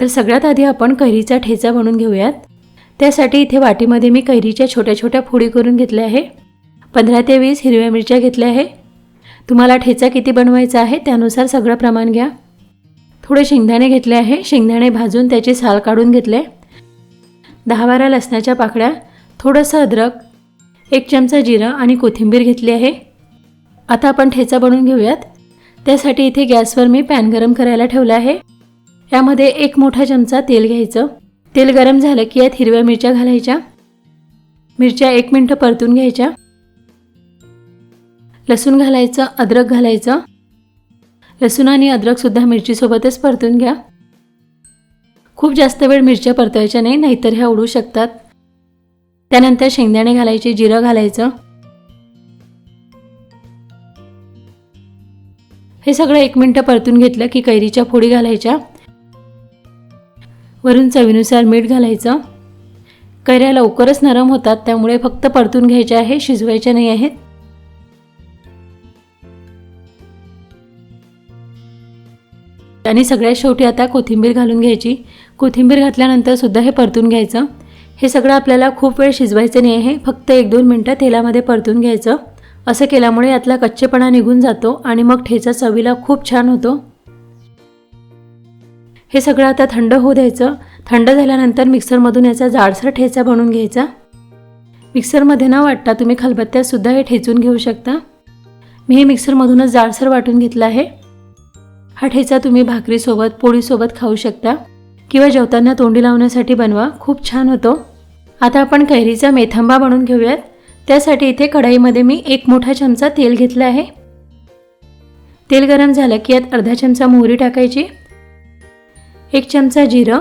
तर सगळ्यात आधी आपण कैरीचा ठेचा बनवून घेऊयात. त्यासाठी इथे वाटीमध्ये मी कैरीच्या छोट्या छोट्या फोडी करून घेतल्या आहे. पंधरा ते वीस हिरव्या मिरच्या घेतल्या आहे. तुम्हाला ठेचा किती बनवायचा आहे त्यानुसार सगळं प्रमाण घ्या. थोडे शेंगदाणे घेतले आहे. शेंगदाणे भाजून त्याची साल काढून घेतले. दहा बारा लसणाच्या पाकळ्या थोडंसं अद्रक एक चमचा जिरं आणि कोथिंबीर घेतली आहे. आता आपण ठेचा बनवून घेऊयात. त्यासाठी इथे गॅसवर मी पॅन गरम करायला ठेवला आहे. यामध्ये एक मोठा चमचा तेल घ्यायचं. तेल गरम झालं की यात हिरव्या मिरच्या घालायच्या. मिरच्या एक मिनटं परतून घ्यायच्या. लसूण घालायचं अद्रक घालायचं. लसूण आणि अद्रकसुद्धा मिरचीसोबतच परतून घ्या. खूप जास्त वेळ मिरच्या परतायच्या नाही नाहीतर ह्या उडू शकतात. त्यानंतर शेंगदाणे घालायचे जिरं घालायचं. हे सगळं एक मिनटं परतून घेतलं की कैरीच्या फोडी घालायच्या. वरून चवीनुसार मीठ घालायचं. कैऱ्या लवकरच नरम होतात त्यामुळे फक्त परतून घ्यायच्या आहे शिजवायच्या नाही आहेत. आणि सगळ्यात शेवटी आता कोथिंबीर घालून घ्यायची. कोथिंबीर घातल्यानंतर सुद्धा हे परतून घ्यायचं. हे सगळं आपल्याला खूप वेळ शिजवायचं नाही आहे फक्त एक दोन मिनटं तेलामध्ये परतून घ्यायचं. असं केल्यामुळे यातला कच्चेपणा निघून जातो आणि मग ठेचा चवीला खूप छान होतो. हे सगळं आता थंड होऊ द्यायचं. थंड झाल्यानंतर मिक्सरमधून याचा जाडसर ठेचा बनवून घ्यायचा. मिक्सरमध्ये न वाटता तुम्ही खलबत्त्यातसुद्धा हे ठेचून घेऊ शकता. मी हे मिक्सरमधूनच जाडसर वाटून घेतलं आहे. हा ठेचा तुम्ही भाकरीसोबत पोळीसोबत खाऊ शकता किंवा जेवताना तोंडी लावण्यासाठी बनवा. खूप छान होतो. आता आपण कैरीचा मेथांबा बनवून घेऊयात. त्यासाठी इथे कढाईमध्ये मी एक मोठा चमचा तेल घेतलं आहे. तेल गरम झालं की यात अर्धा चमचा मोहरी टाकायची. एक चमचा जिरं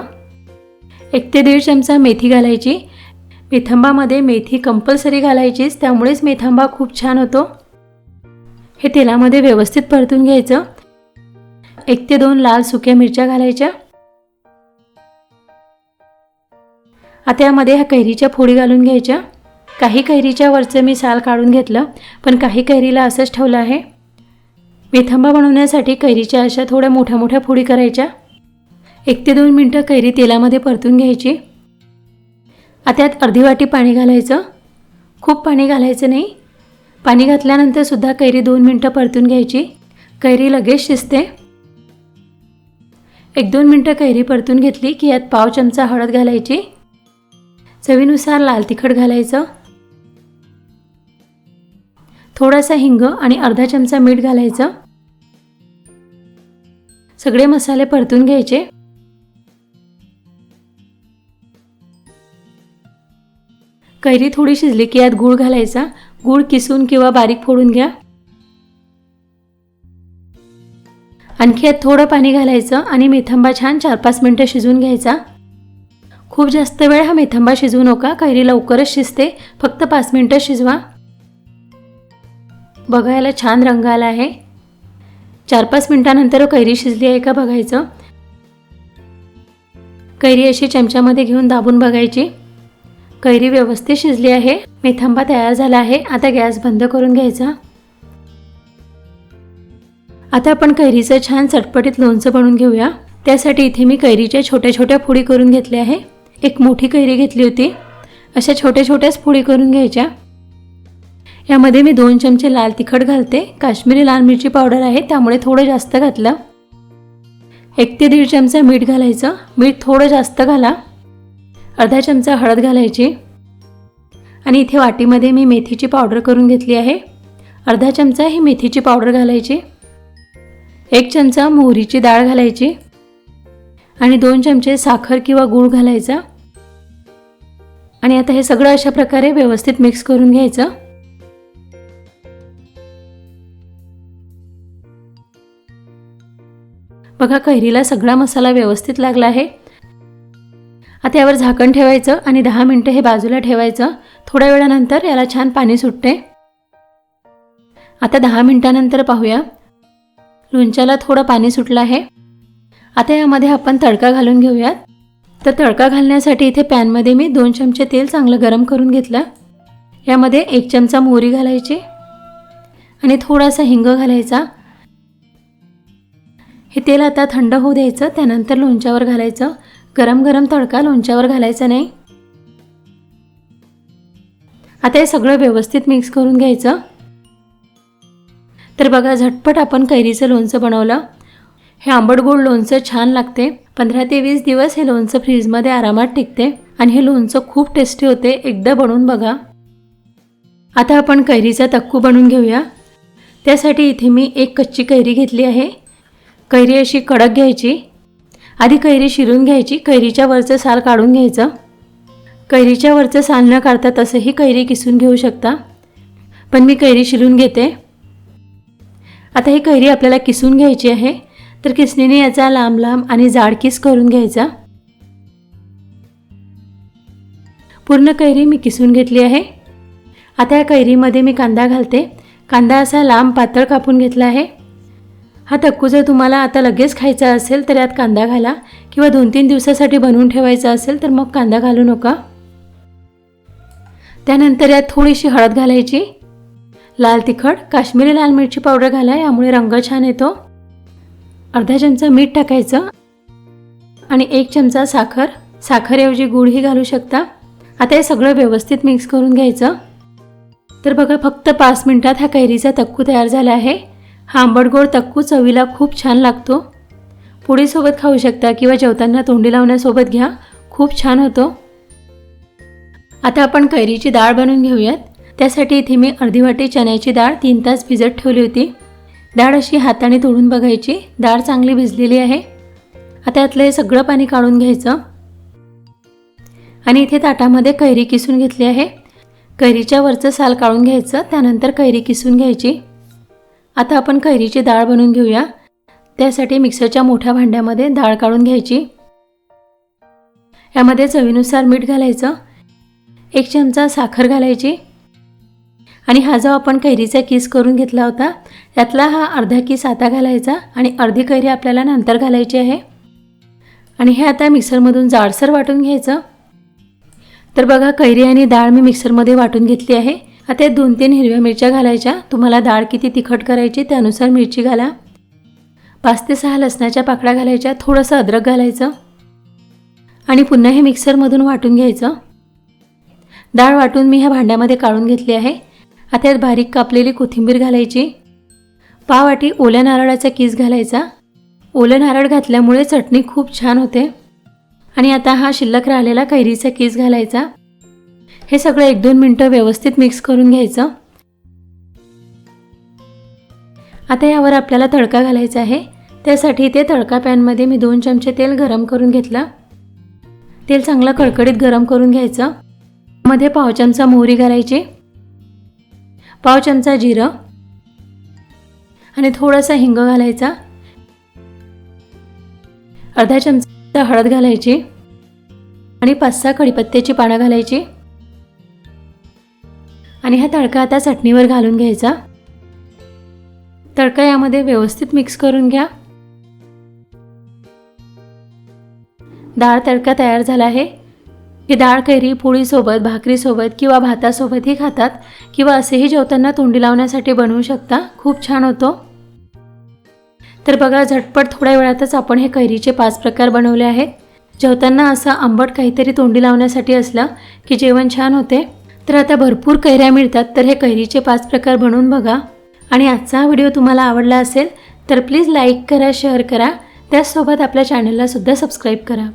एक ते दीड चमचा मेथी घालायची. मेथंबामध्ये मेथी कंपल्सरी घालायचीच त्यामुळेच मेथंबा खूप छान होतो. हे तेलामध्ये व्यवस्थित परतून घ्यायचं. एक ते दोन लाल सुक्या मिरच्या घालायच्या. आता यामध्ये ह्या कैरीच्या फोडी घालून घ्यायच्या. काही कैरीच्या वरचं मी साल काढून घेतलं पण काही कैरीला असंच ठेवलं आहे. मेथंबा बनवण्यासाठी कैरीच्या अशा थोड्या मोठ्या मोठ्या फोडी करायच्या. एक ते दोन मिनटं कैरी तेलामध्ये परतून घ्यायची. आता यात अर्धी वाटी पाणी घालायचं. खूप पाणी घालायचं नाही. पाणी घातल्यानंतर सुद्धा कैरी दोन मिनटं परतून घ्यायची. कैरी लगेच शिजते. एक दोन मिनटं कैरी परतून घेतली की यात पाव चमचा हळद घालायची. चवीनुसार लाल तिखट घालायचं. थोडासा हिंग आणि अर्धा चमचा मीठ घालायचं. सगळे मसाले परतून घ्यायचे. कैरी थोडी शिजली की यात गूळ घालायचा. गूळ किसून किंवा बारीक फोडून घ्या. आणखी यात थोडं पाणी घालायचं आणि मेथंबा छान चार पाच मिनटं शिजवून घ्यायचा. खूप जास्त वेळ हा मेथंबा शिजवू नका. कैरी लवकरच शिजते. फक्त पाच मिनटं शिजवा. बघायला छान रंग आला आहे. चार पाच मिनटानंतर कैरी शिजली आहे का बघायचं. कैरी अशी चमच्यामध्ये घेऊन दाबून बघायची. कैरी व्यवस्थित शिजली आहे. मेथांबा तयार झाला आहे. आता गॅस बंद करून घ्यायचा. आता आपण कैरीचं छान चटपटीत लोणचं बनवून घेऊया. त्यासाठी इथे मी कैरीच्या छोट्या छोट्या फोडी करून घेतल्या आहे. एक मोठी कैरी घेतली होती. अशा छोट्या छोट्याच फोडी करून घ्यायच्या. यामध्ये मी दोन चमचे लाल तिखट घालते. काश्मीरी लाल मिरची पावडर आहे त्यामुळे थोडं जास्त घातलं. एक ते दीड चमचा मीठ घालायचं. मीठ थोडं जास्त घाला. अर्धा चमचा हळद घालायची. आणि इथे वाटीमध्ये मी मेथीची पावडर करून घेतली आहे. अर्धा चमचा ही मेथीची पावडर घालायची. एक चमचा मोहरीची डाळ घालायची. आणि दोन चमचे साखर किंवा गूळ घालायचा. आणि आता हे सगळं अशा प्रकारे व्यवस्थित मिक्स करून घ्यायचं. बघा कैरीला सगळा मसाला व्यवस्थित लागला आहे. आता यावर झाकण ठेवायचं आणि दहा मिनटं हे बाजूला ठेवायचं. थोड्या वेळानंतर याला छान पाणी सुटते. आता दहा मिनटानंतर पाहूया. लोणच्याला थोडं पाणी सुटलं आहे. आता यामध्ये आपण तडका घालून घेऊयात. तर तडका घालण्यासाठी इथे पॅनमध्ये मी दोन चमचे तेल चांगलं गरम करून घेतलं. यामध्ये एक चमचा मोहरी घालायची आणि थोडासा हिंग घालायचा. हे तेल आता थंड होऊ द्यायचं त्यानंतर लोणच्यावर घालायचं. गरम गरम तडका लोणच्यावर घालायचा नाही? आता हे सगळं व्यवस्थित मिक्स करून घ्यायचं. तर बघा झटपट आपण कैरीचं लोणचं बनवलं. हे आंबट गोड लोणचं छान लागते. पंधरा ते वीस दिवस हे लोणचं फ्रीजमध्ये आरामात टिकते आणि हे लोणचं खूप टेस्टी होते. एकदा बनवून बघा. आता आपण कैरीचा तक्कू बनवून घेऊया. त्यासाठी इथे मी एक कच्ची कैरी घेतली आहे. कैरी अशी कडक घ्यायची. आधी कैरी शिरून घ्यायची कैरीच्या वरचं साल काढून घ्यायचं. कैरीच्या वरचं साल न काढता तसंही कैरी किसून घेऊ शकता. पण मी कैरी शिरून घेते. आता ही कैरी आपल्याला किसून घ्यायची आहे. तर किसणीने याचा लांब लांब आणि जाड किस करून घ्यायचा. पूर्ण कैरी मी किसून घेतली आहे. आता या कैरीमध्ये मी कांदा घालते. कांदा असा लांब पातळ कापून घेतला आहे. हा तक्कू जर तुम्हाला आता लगेच खायचा असेल तर यात कांदा घाला किंवा दोन तीन दिवसासाठी बनवून ठेवायचा असेल तर मग कांदा घालू नका. त्यानंतर यात थोडीशी हळद घालायची. लाल तिखट काश्मीरी लाल मिरची पावडर घाला यामुळे रंग छान येतो. अर्धा चमचा मीठ टाकायचं आणि एक चमचा साखर. साखरऐवजी गुळही घालू शकता. आता हे सगळं व्यवस्थित मिक्स करून घ्यायचं. तर बघा फक्त पाच मिनटात हा कैरीचा तक्कू तयार झाला आहे. हा आंबटगोड तक्कू चवीला खूप छान लागतो. पुडीसोबत खाऊ शकता किंवा जेवताना तोंडी लावण्यासोबत घ्या. खूप छान होतो. आता आपण कैरीची डाळ बनवून घेऊयात. त्यासाठी इथे मी अर्धी वाटी चण्याची डाळ तीन तास भिजत ठेवली होती. डाळ अशी हाताने तोडून बघायची. डाळ चांगली भिजलेली आहे. आता यातलं हे सगळं पाणी काढून घ्यायचं. आणि इथे ताटामध्ये कैरी किसून घेतली आहे. कैरीच्या वरचं साल काढून घ्यायचं. त्यानंतर कैरी किसून घ्यायची. आता आपण कैरीची डाळ बनवून घेऊया. त्यासाठी मिक्सरच्या मोठ्या भांड्यामध्ये डाळ काढून घ्यायची. यामध्ये चवीनुसार मीठ घालायचं. एक चमचा साखर घालायची. आणि हा जो आपण कैरीचा किस करून घेतला होता त्यातला हा अर्धा किस आता घालायचा आणि अर्धी कैरी आपल्याला नंतर घालायची आहे. आणि हे आता मिक्सरमधून जाडसर वाटून घ्यायचं. तर बघा कैरी आणि डाळ मी मिक्सरमध्ये वाटून घेतली आहे. आता दोन तीन हिरव्या मिरच्या घालायच्या. तुम्हाला डाळ किती तिखट करायची त्यानुसार मिरची घाला. पाच ते सहा लसणाच्या पाकळ्या घालायच्या. थोडंसं अद्रक घालायचं. आणि पुन्हा हे मिक्सरमधून वाटून घ्यायचं. डाळ वाटून मी ह्या भांड्यामध्ये काढून घेतली आहे. आता यात बारीक कापलेली कोथिंबीर घालायची. पावाटी ओल्या नारळाचा किस घालायचा. ओलं नारळ घातल्यामुळे चटणी खूप छान होते. आणि आता हा शिल्लक राहिलेला कैरीचा किस घालायचा. हे सगळं एक दोन मिनटं व्यवस्थित मिक्स करून घ्यायचं. आता यावर आपल्याला तडका घालायचा आहे. त्यासाठी ते तडका पॅनमध्ये मी दोन चमचे तेल गरम करून घेतलं. तेल चांगलं कडकडीत गरम करून घ्यायचं. मध्ये पाव चमचा मोहरी घालायची. पाव चमचा जिरं. आणि थोडासा हिंग घालायचा. अर्धा चमचा हळद घालायची. आणि पाच सहा कढीपत्त्याची पानं घालायची. आणि हा तडका आता चटणीवर घालून घ्यायचा. तडका यामध्ये व्यवस्थित मिक्स करून घ्या. डाळ तडका तयार झाला आहे. ही डाळ कैरी पोळीसोबत भाकरीसोबत किंवा भातासोबतही खातात किंवा असेही जेवताना तोंडी लावण्यासाठी बनवू शकता. खूप छान होतो. तर बघा झटपट थोड्या वेळातच आपण हे कैरीचे पाच प्रकार बनवले आहेत. जेवताना असं आंबट काहीतरी तोंडी लावण्यासाठी असलं की जेवण छान होते. तर आता भरपूर कैऱ्या मिळतात तर हे कैरीचे पाच प्रकार बनवून बघा. आणि आजचा हा व्हिडिओ तुम्हाला आवडला असेल तर प्लीज लाईक करा शेअर करा. त्याचसोबत आपल्या चॅनललासुद्धा सबस्क्राईब करा.